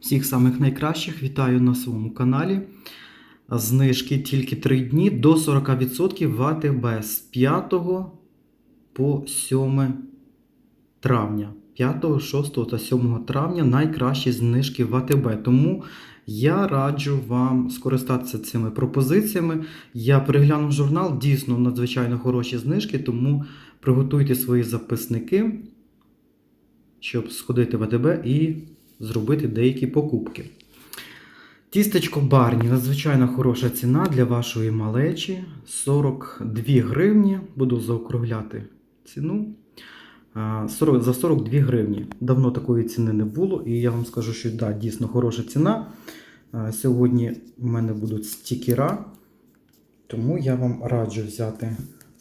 Всіх самих найкращих вітаю на своєму каналі. Знижки тільки 3 дні до 40% в АТБ з 5 по 7 травня. 5, 6 та 7 травня найкращі знижки в АТБ. Тому я раджу вам скористатися цими пропозиціями. Я переглянув журнал, дійсно надзвичайно хороші знижки, тому приготуйте свої записники, щоб сходити в АТБ і зробити деякі покупки. Тістечко Барні надзвичайно хороша ціна для вашої малечі. 42 гривні. Буду заокругляти ціну. 40, за 42 гривні. Давно такої ціни не було, і я вам скажу, що да, дійсно хороша ціна. Сьогодні в мене будуть стікера, тому я вам раджу взяти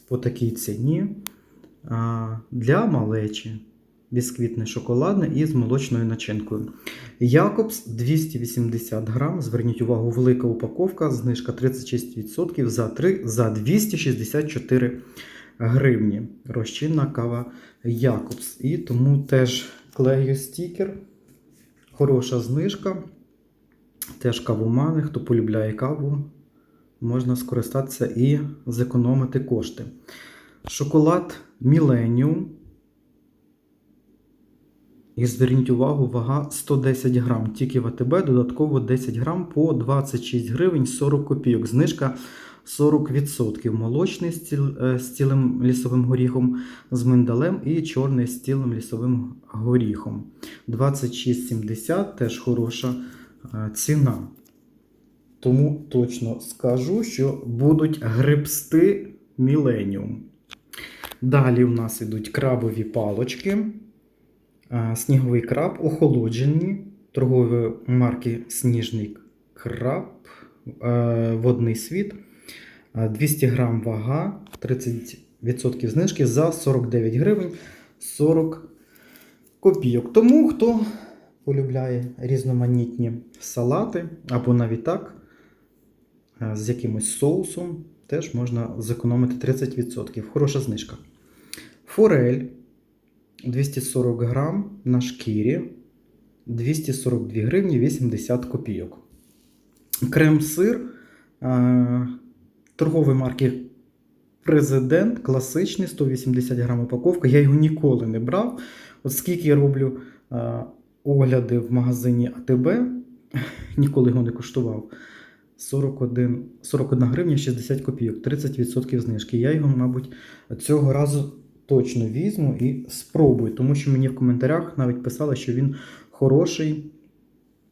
по такій ціні для малечі. Бісквітне шоколадне і з молочною начинкою. Якобс 280 грам. Зверніть увагу, велика упаковка, знижка 36% за 3 за 264 гривні. Розчинна кава Якобс. І тому теж клею стікер. Хороша знижка. Теж кавомани, хто полюбляє каву, можна скористатися і зекономити кошти. Шоколад Millennium. І зверніть увагу, вага 110 грам. Тільки в АТБ додатково 10 грам по 26 гривень 40 копійок. Знижка 40%. Молочний з, ціл, е, з цілим лісовим горіхом з миндалем і чорний з цілим лісовим горіхом. 26,70 теж хороша е, ціна. Тому точно скажу, що будуть грибсти Міленіум. Далі у нас йдуть крабові палочки. Сніговий краб охолоджені торгової марки Сніжний краб, е, водний світ. 200 грам вага, 30% знижки за 49 гривень 40 копійок. Тому хто полюбляє різноманітні салати або навіть так, е, з якимось соусом, теж можна зекономити 30%. Хороша знижка. Форель 240 грам на шкірі 242 гривні 80 копійок. Крем-сир е, торгової марки Президент класичний 180 грам упаковка. Я його ніколи не брав. От скільки я роблю е, огляди в магазині АТБ, ніколи його не коштував. 41, 41 гривня 60 копійок, 30% знижки. Я його, мабуть, цього разу точно візьму і спробую, тому що мені в коментарях навіть писали, що він хороший,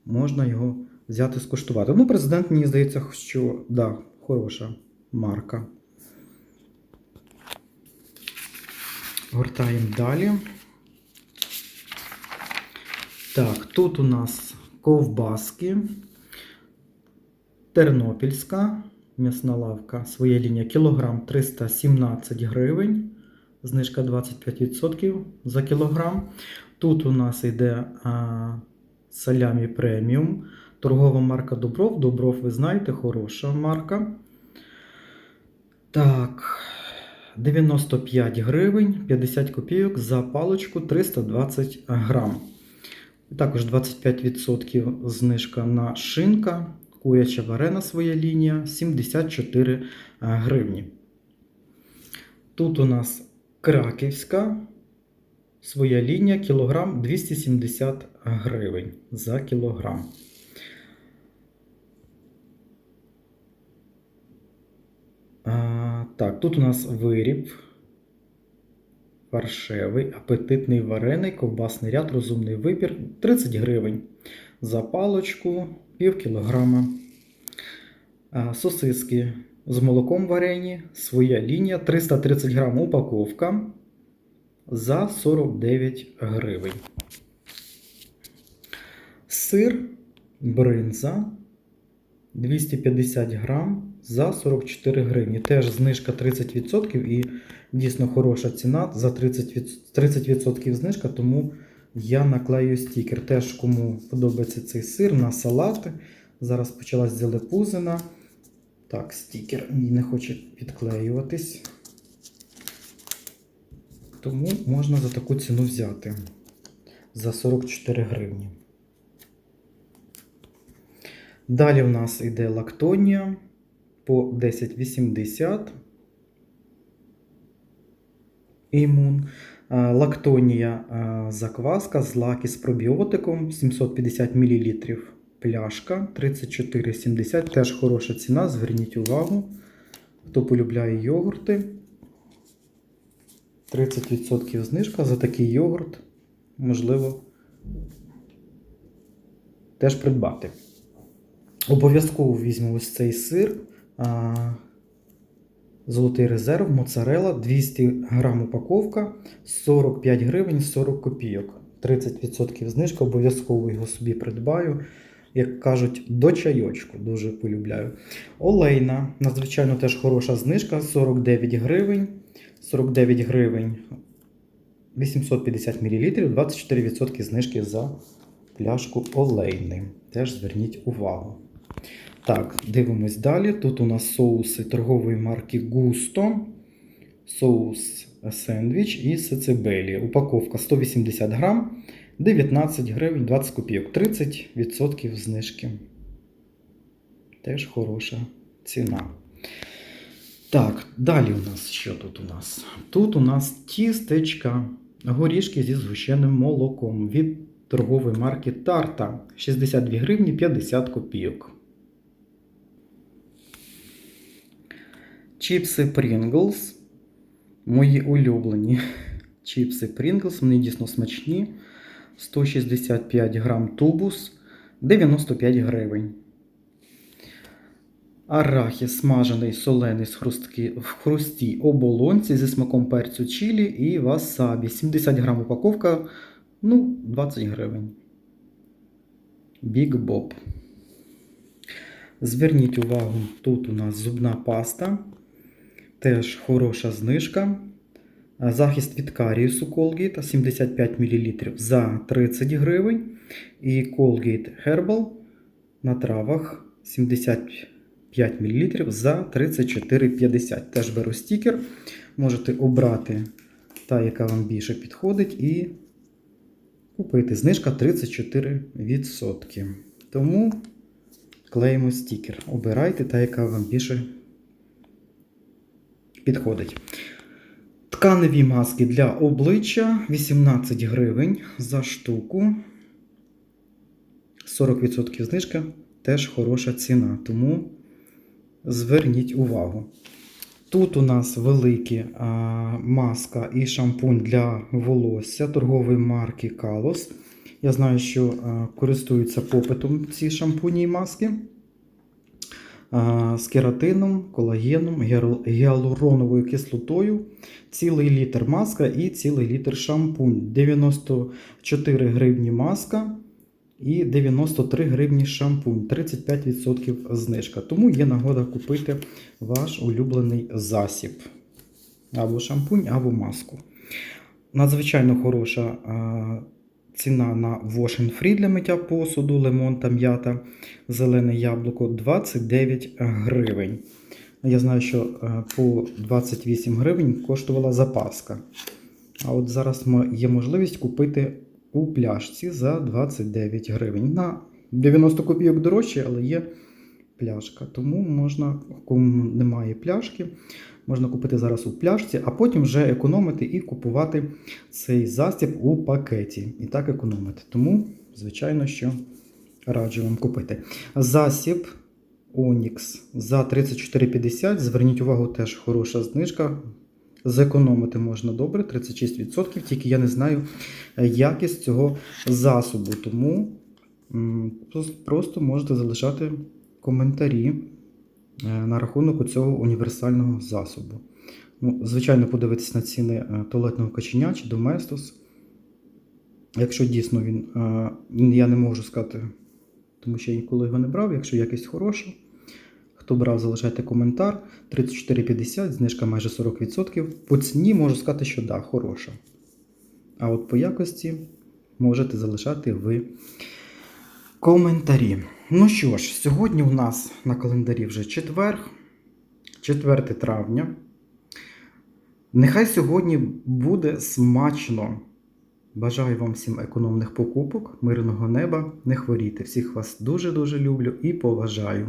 можна його взяти скуштувати. Ну, президент, мені здається, що да, хороша марка. Гортаємо далі. Так, тут у нас ковбаски. Тернопільська м'ясна лавка, своя лінія кілограм 317 гривень, знижка 25% за кілограм. Тут у нас йде а, салямі преміум, торгова марка Добров. Добров, ви знаєте, хороша марка. Так, 95 гривень, 50 копійок за паличку 320 грам. Також 25% знижка на шинка. Куряча варена своя лінія 74 гривні. Тут у нас краківська своя лінія кілограм 270 гривень за кілограм. А, так, тут у нас виріб. Паршевий, апетитний варений, ковбасний ряд, розумний вибір 30 гривень. За палочку пів кілограма. Сосиски з молоком варені, своя лінія 330 грам упаковка за 49 гривень. Сир бринза 250 грам за 44 гривні. Теж знижка 30% і дійсно хороша ціна за 30%, 30% знижка, тому я наклею стікер. Теж кому подобається цей сир на салати. Зараз почалась зелепузина. Так, стікер мій не хоче відклеюватись. Тому можна за таку ціну взяти. За 44 гривні. Далі у нас йде лактонія по 10,80. Імун. Лактонія закваска з лаки з пробіотиком 750 мл. Пляшка 34,70. Теж хороша ціна. Зверніть увагу. Хто полюбляє йогурти. 30% знижка за такий йогурт. Можливо, теж придбати. Обов'язково візьму ось цей сир. Золотий резерв, моцарела, 200 грам упаковка, 45 гривень 40 копійок. 30% знижка, обов'язково його собі придбаю. Як кажуть, до чайочку дуже полюбляю. Олейна, надзвичайно теж хороша знижка, 49 гривень. 49 гривень 850 мл, 24% знижки за пляшку олейни. Теж зверніть увагу. Так, дивимось далі. Тут у нас соуси торгової марки Gusto, соус сендвіч і сецебелі. Упаковка 180 грам, 19 гривень 20 копійок, 30% знижки. Теж хороша ціна. Так, далі у нас що тут у нас? Тут у нас тістечка, горішки зі згущеним молоком від торгової марки Тарта 62 гривні 50 копійок. Чіпси Pringles. Мої улюблені чіпси Pringles, вони дійсно смачні. 165 грам тубус 95 гривень. Арахіс смажений солений з хрустки, в хрусті оболонці зі смаком перцю чилі і васабі. 70 грам упаковка, ну, 20 гривень. Big Bob. Зверніть увагу, тут у нас зубна паста. Теж хороша знижка. Захист від каріусу Colgate 75 мл за 30 гривень. І Colgate Herbal на травах 75 мл за 34,50. Теж беру стікер. Можете обрати та, яка вам більше підходить, і купити. Знижка 34%. Тому клеїмо стікер. Обирайте та, яка вам більше підходить. Тканеві маски для обличчя 18 гривень за штуку. 40% знижка теж хороша ціна, тому зверніть увагу. Тут у нас великі а, маска і шампунь для волосся торгової марки Kalos. Я знаю, що а, користуються попитом ці шампуні і маски з кератином, колагеном, гіал- гіалуроновою кислотою, цілий літр маска і цілий літр шампунь. 94 гривні маска і 93 гривні шампунь. 35% знижка. Тому є нагода купити ваш улюблений засіб. Або шампунь, або маску. Надзвичайно хороша ціна на Washing Free для миття посуду, лимон та м'ята, зелене яблуко 29 гривень. Я знаю, що е, по 28 гривень коштувала запаска. А от зараз є можливість купити у пляшці за 29 гривень. На 90 копійок дорожче, але є пляшка. Тому можна, кому немає пляшки, можна купити зараз у пляшці, а потім вже економити і купувати цей засіб у пакеті. І так економити. Тому, звичайно, що раджу вам купити. Засіб Onyx за 34,50. Зверніть увагу, теж хороша знижка. Зекономити можна добре, 36%, тільки я не знаю е, якість цього засобу. Тому просто можете залишати коментарі е, на рахунок цього універсального засобу. Ну, звичайно, подивитись на ціни е, туалетного каченя чи Доместос. Якщо дійсно він, е, я не можу сказати, тому що я ніколи його не брав, якщо якість хороша. Хто брав, залишайте коментар. 34,50, знижка майже 40%. По ціні можу сказати, що да, хороша. А от по якості можете залишати ви коментарі. Ну що ж, сьогодні у нас на календарі вже четвер, 4 травня. Нехай сьогодні буде смачно. Бажаю вам всім економних покупок, мирного неба, не хворійте. Всіх вас дуже-дуже люблю і поважаю.